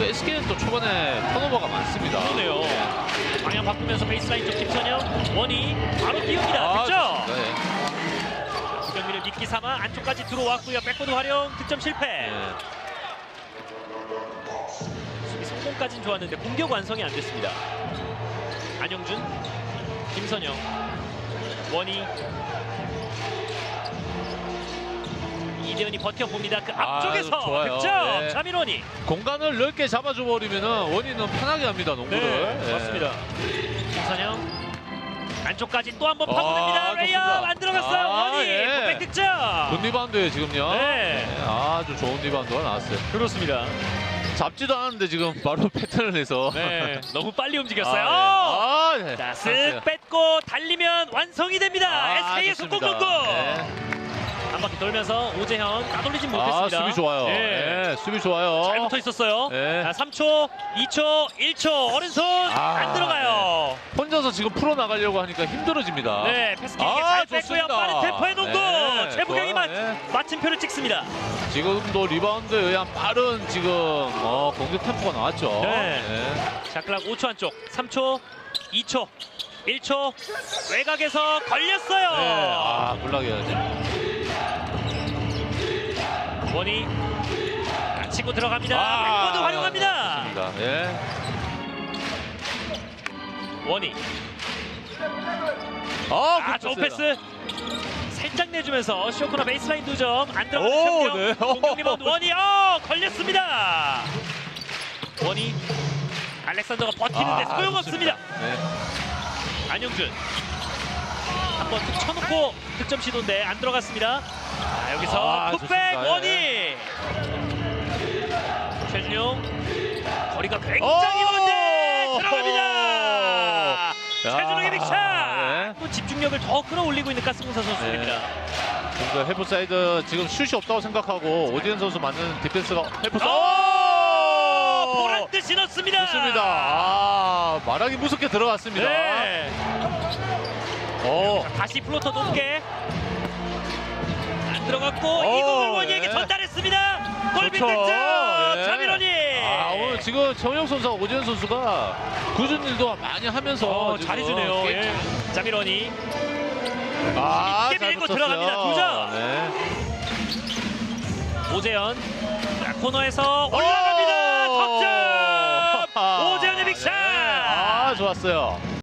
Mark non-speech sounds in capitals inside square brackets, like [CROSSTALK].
또 SK는 또 초반에 턴오버가 많습니다. 그러네요. 방향 바꾸면서 베이스라인 쪽 김선영 원이 바로 띄웁니다. 아. 좋습니다. 네. 주경민을 미끼 삼아 안쪽까지 들어왔고요. 백보드 활용 득점 실패. 네. 수비 성공까지는 좋았는데 공격 완성이 안 됐습니다. 안영준, 김선영, 원희, 이대현이 버텨봅니다. 그 아, 앞쪽에서 좋아요. 득점. 네. 자민원이. 공간을 넓게 잡아줘 버리면은 원인은 편하게 합니다 농구를. 네, 맞습니다. 김선영 안쪽까지 또 한번 아, 파고듭니다. 레이업 좋습니다. 안 들어갔어요. 아, 원희 예. 백 득점. 굿 리바운드예요 지금요. 네. 아주 좋은 리바운드가 나왔어요. 그렇습니다. 잡지도 않았는데 지금 바로 [LAUGHS] 패턴을 내서. 네, 너무 빨리 움직였어요. 아, 네. 아, 네. 자. 쓱 뺏고 달리면 완성이 됩니다. 아, SK의 좋습니다. 속공동구. 네. 한 바퀴 돌면서 오재현 따돌리진 아 못했습니다. 수비 좋아요. 네. 네, 수비 좋아요. 잘 붙어 있었어요. 네. 자, 3초, 2초, 1초 오른손 아, 안 들어가요. 혼자서 지금 풀어 나가려고 하니까 힘들어집니다. 네, 패스킥 아, 잘. 좋습니다. 빠른 템포의 농구. 네, 최부경이. 맞, 네. 마침표를 찍습니다. 지금도 리바운드에 의한 빠른 지금 어, 공격 템포가 나왔죠. 네. 자클락 5초 안쪽, 3초, 2초, 1초 외곽에서 걸렸어요. 네. 아, 불락해야죠. 원이 치고 들어갑니다. 아, 백보드 활용합니다. 좋습니다. 예. 원이 아, 아굿 좋은. 패스 살짝 내주면서 쇼코너 베이스라인 두점안 오, 들어가는 네. 공격 리바운드 [LAUGHS] 원이 어 걸렸습니다. 원이 알렉산더가 버티는데 아, 소용없습니다. 네. 안영준 한 번 툭 쳐놓고 득점 시도인데 안 들어갔습니다. 자, 여기서 아, 풋백 좋습니다. 원이 예. 최준용 거리가 굉장히 오! 먼데 들어갑니다. 야. 최준용의 빅샷. 네. 또 집중력을 더 끌어올리고 있는 가스공사 선수입니다. 그러니까 헬프 사이드 지금 슛이 없다고 생각하고 오디엔 선수 맞는 디펜스가 헬프 사이드. 오! 보란 듯이 넣습니다. 좋습니다. 아, 말하기 무섭게 들어갔습니다. 네. 어. 다시 플로터 높게 안 들어갔고 오, 이공을 원희에게 네. 전달했습니다. 골밑 좋죠. 득점 네. 자민원이. 아, 오늘 지금 정영 선수와 오지현 선수가 굳은 일도 많이 하면서 어, 지금 잘해주네요. 게임- 예. 자민원이 아, 잘 밀고 붙었어요. 들어갑니다. 두 점. 네. 오재현 자, 코너에서 올라갑니다. 오! 석점 [LAUGHS] 오재현의 빅샷. 네. 아, 좋았어요.